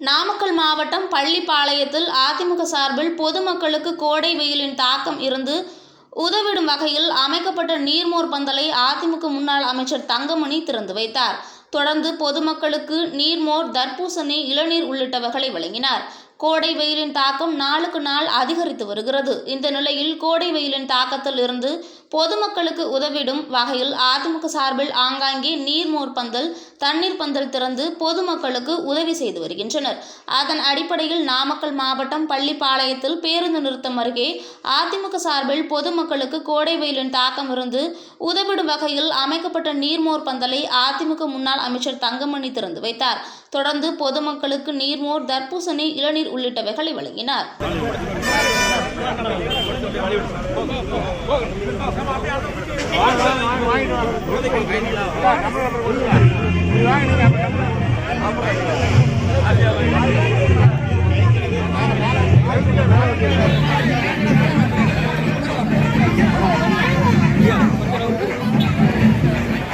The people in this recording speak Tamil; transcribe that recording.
நாமக்கல் மாவட்டம் பள்ளிப்பாளையத்தில் அதிமுக சார்பில் பொதுமக்களுக்கு கோடை வெயிலின் தாக்கம் இருந்து உதவிடும் வகையில் அமைக்கப்பட்ட நீர்மோர் பந்தலை அதிமுக முன்னாள் அமைச்சர் தங்கமணி திறந்து வைத்தார். தொடர்ந்து பொதுமக்களுக்கு நீர்மோர் தர்பூசணி இளநீர் உள்ளிட்டவைகளை வழங்கினார். கோடை வெயிலின் தாக்கம் நாளுக்கு நாள் அதிகரித்து வருகிறது. இந்த நிலையில் கோடை வெயிலின் தாக்கத்தில் இருந்து பொதுமக்களுக்கு உதவிடும் வகையில் அதிமுக சார்பில் ஆங்காங்கே நீர்மோர் பந்தல் தண்ணீர் பந்தல் திறந்து பொதுமக்களுக்கு உதவி செய்து வருகின்றனர். அதன் அடிப்படையில் நாமக்கல் மாவட்டம் பள்ளிப்பாளையத்தில் பேருந்து நிறுத்தம் அருகே அதிமுக சார்பில் பொதுமக்களுக்கு கோடை வெயிலின் தாக்கம் இருந்து உதவிடும் வகையில் அமைக்கப்பட்ட நீர்மோர் பந்தலை அதிமுக முன்னாள் அமைச்சர் தங்கமணி திறந்து வைத்தார். தொடர்ந்து பொதுமக்களுக்கு நீர்மோர் தர்பூசணி இளநீர் மஞ்சள் உள்ளிட்டவைகளை வழங்கினார் Thank you.